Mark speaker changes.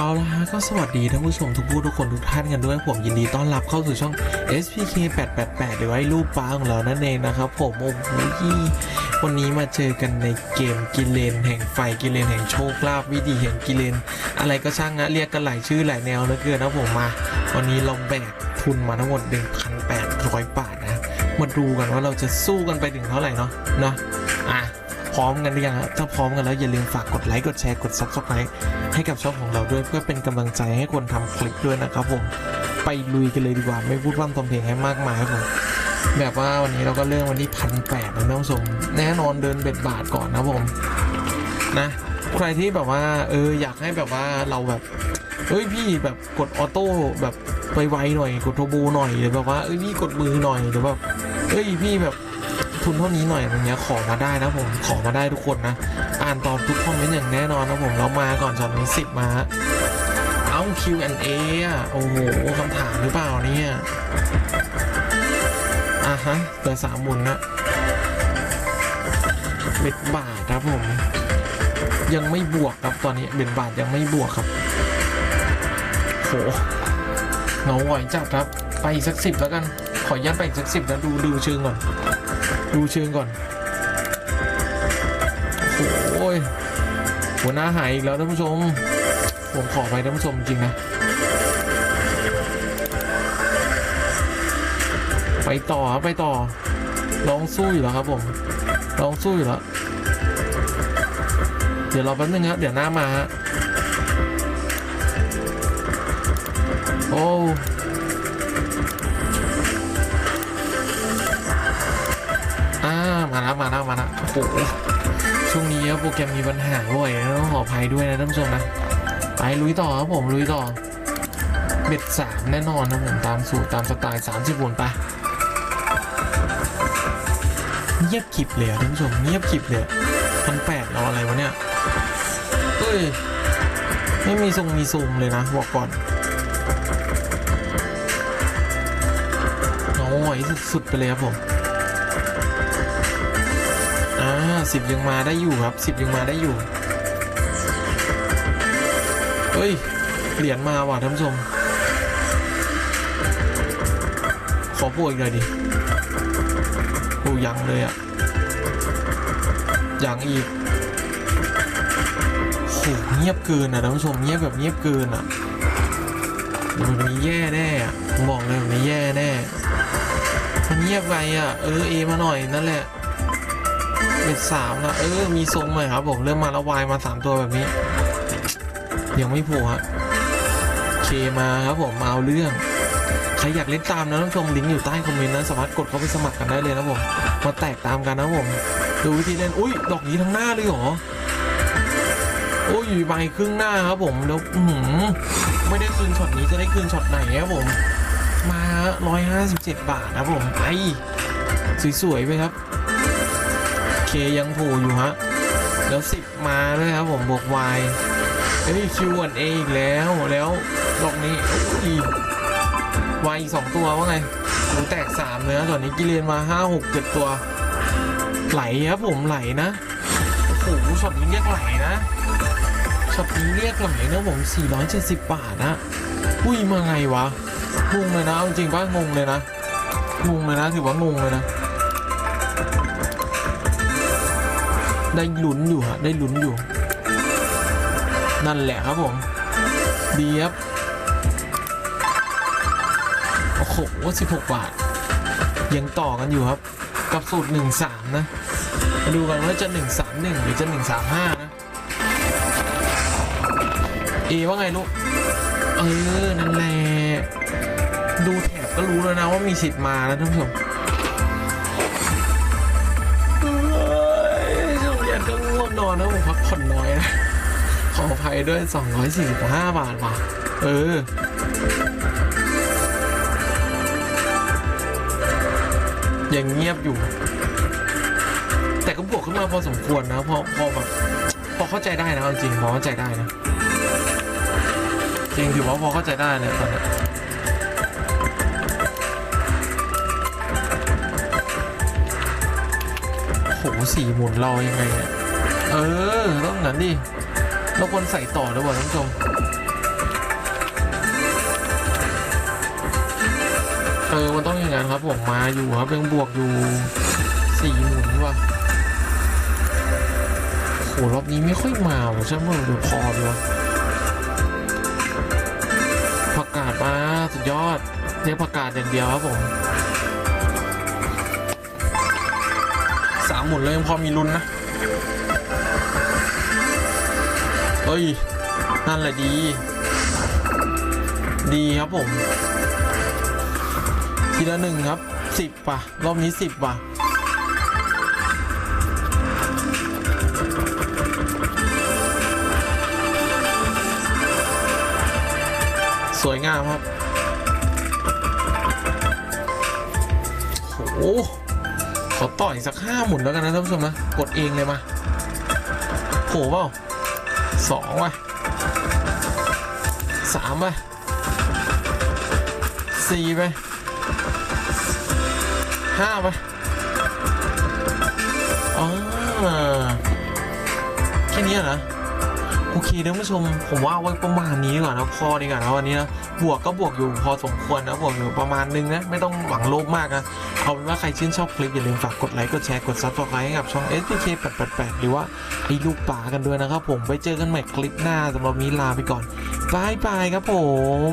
Speaker 1: เอาละฮะก็สวัสดีท่านผู้ชมทุกผู้ทุกคนทุกท่านกันด้วยผมยินดีต้อนรับเข้าสู่ช่อง SPK 888หรือว่าไอ้รูปป้าของเรานั่นเองนะครับผมโอ้โหวันนี้มาเจอกันในเกมกิเลนแห่งไฟกิเลนแห่งโชคลาภวิธีแห่งกิเลน อะไรก็ช่างนะเรียกกันหลายชื่อหลายแนวเหลือเกินนะผมมา วันนี้เราแบกทุนมาทั้งหมด 1,800 บาทนะมาดูกันว่าเราจะสู้กันไปถึงเท่าไหร่เนาะเนาะอะ ร้อมกันหรือยังฮะถ้าพร้อมกันแล้วอย่าลืมฝากกดไลค์กดแชร์กด Subscribe ให้กับช่องของเราด้วยเพื่อเป็นกำลังใจให้คนทำคลิปด้วยนะครับผมไปลุยกันเลยดีกว่าไม่พูดพร่ำทำเพลงให้มากมายครับผมแบบว่าวันนี้เราก็เริ่มวันที่พันแปดนะท่านผู้ชมแน่นอนเดินเบ็ดบาทก่อนนะผมนะใครที่แบบว่าเอออยากให้แบบว่าเราแบบเอ้ยพี่แบบกดออโต้แบบไวๆหน่อย กดโทรโบหน่อยหรือแบบว่าเอ้ยพี่กดมือหน่อยหรือแบบเอ้ยพี่แบบ ทุนเท่านี้หน่อยอย่างเงี้ยขอมาได้นะผมขอมาได้ทุกคนนะ อ่านตอบทุกคอมเมนต์อย่างแน่นอนนะผมเรามาก่อนช็อตนี้สิบมาเอ้า Q&A อะโอ้โหคำถามหรือเปล่าเนี่ยอะฮะเหลือสามหมุนนะเบ็ดบาทครับผม ยังไม่บวกครับตอนนี้เบ็ดบาทยังไม่บวกครับโหเงาหวจัดครับไปอีกสักสิบแล้วกัน ขอยัดไปอีกสักสิบแล้วดูดูเชิงก่อน ดูเชิงก่อน โอ้ย หัวหน้าหายอีกแล้วท่านผู้ชม ผมขอไปท่านผู้ชมจริงนะ ไปต่อครับไปต่อ ลองสู้อยู่แล้วครับผม ลองสู้อยู่แล้ว เดี๋ยวรอแป๊บนึงครับเดี๋ยวหน้ามาฮะ โอ้ มามาแล้วมาแล้วโอ้โหช่วงนี้โปรแกรมมีปัญหาบ่อยต้องขออภัยด้วยนะท่านผู้ชมนะไปลุยต่อครับผมลุยต่อเบ็ดสามแน่นอนนะผมตามสูตรตามสไตล์สามสิบวนไปเงียบกิบเลยอท่านผู้ชมเงียบกิบเลยพันแปดเราอะไรวะเนี่ยเอ้ยไม่มีทรงมีซูมเลยนะบอกก่อนโอ้ยสุดๆไปเลยครับผม อ่าสิบยังมาได้อยู่ครับสิบยังมาได้อยู่เฮ้ยเหรียญมาว่ะท่านผู้ชมขอพูดอีกหน่อยดิโอ้ยังเลยอะยังอีกโหเงียบเกินอะท่านผู้ชมเงียบแบบเงียบเกินอะแบบนี้แย่แน่อะบอกเลยแบบนี้แย่แน่มันเงียบไปอะเออเอมาหน่อยนั่นแหละ เป็นสามนะเออ มีทรงหน่อยครับผม เริ่มมาล้ววายมาสามตัวแบบนี้ ยังไม่โผล่ฮะเคมาครับผมมาเอาเรื่อง ใครอยากเล่นตามนะท่านผู้ชมลิงก์อยู่ใต้คอมเมนต์นะสามารถกดเข้าไปสมัครกันได้เลยนะผม มาแตกตามกันนะผม ดูวิธีเล่น อุ้ย ดอกนี้ทั้งหน้าเลยเหรอโอ้ยใบครึ่งหน้าครับผมแล้วอื้อหือไม่ได้คืนช็อตนี้จะได้คืนช็อตไหนครับผม มา 157 บาทนะครับผมไอสวยๆไปครับ เคยังผล่อยู่ฮะ แล้วสิบมาด้วยครับผมบวก Y เฮ้ย Q1A อีกแล้วแล้วดอกนี้อีก Y อีกสองตัวว่าไงหูแตกสามเลยนะตอนนี้กิเลนมาห้าหกเจ็ดตัว ไหลครับผมไหลนะโอ้โหช็อตนี้เรียกไหลนะช็อตนี้เรียกไหลนะผม470บาทนะอุ้ยมาไงวะงงเลยนะเอาจริงป่ะงงเลยนะงงเลยนะถือว่างงเลยนะ ได้ลุ้นอยู่ฮะได้ลุ้นอยู่ นั่นแหละครับผมดีครับโอ้โห16 บาท ยังต่อกันอยู่ครับ กับสูตร 13 นะ มาดูกันว่าจะ 131 หรือจะ 135 นะ เอว่าไงลูก เออ นั่นแหละ ดูแถบก็รู้แล้วนะว่ามีสิทธิ์มานะท่านผู้ชม ง่วงนอนนะผมพักผ่อนน้อยนะ ขออภัยด้วย 245 บาทว่ะ เออยังเงียบอยู่ แต่ก็บวกขึ้นมาพอสมควรนะ พอพอแบบพอเข้าใจได้นะเอาจริงพอเข้าใจได้นะจริงถือว่าพอเข้าใจได้เลยตอนนี้โหสี่หมุนเรายังไงเนี่ย เออต้องงั้นดิเราควรใส่ต่อด้วยว่ะท่านผู้ชมเออมันต้องอย่างนั้นครับผมมาอยู่ครับยังบวกอยู่สี่หมุนว่ะโหรอบนี้ไม่ค่อยมาใช่ไหมดูพอดีวะประกาศมาสุดยอดเรียกผักกาศอย่างเดียวครับผมสามหมุนเลยยังพอมีลุ้นนะ เอ้ย นั่นแหละดี ดีครับผม ทีละหนึ่งครับสิบป่ะ รอบนี้สิบป่ะสวยงามครับ โอ้โหขอต่ออีกสักห้าหมุนแล้วกันนะท่านผู้ชมนะ กดเองเลยมาโผเปล่า สองไปสามไปสี่ไปห้าไปอ๋อแค่นี้เหรอ โอเคท่านผู้ชมผมว่าเอาไว้ประมาณนี้ก่อนนะพอดีกว่านะวันนี้นะบวกก็บวกอยู่พอสมควรนะบวกอยู่ประมาณนึงนะไม่ต้องหวังโลภมากนะเอาเป็นว่าใครชื่นชอบคลิปอย่าลืมฝากกดไลค์กดแชร์กดซับสไครต์ให้กับช่อง SPK 888หรือว่าไอ้ลูกป่ากันด้วยนะครับผมไปเจอกันใหม่คลิปหน้าสำหรับนี้ลาไปก่อนบายบายครับผม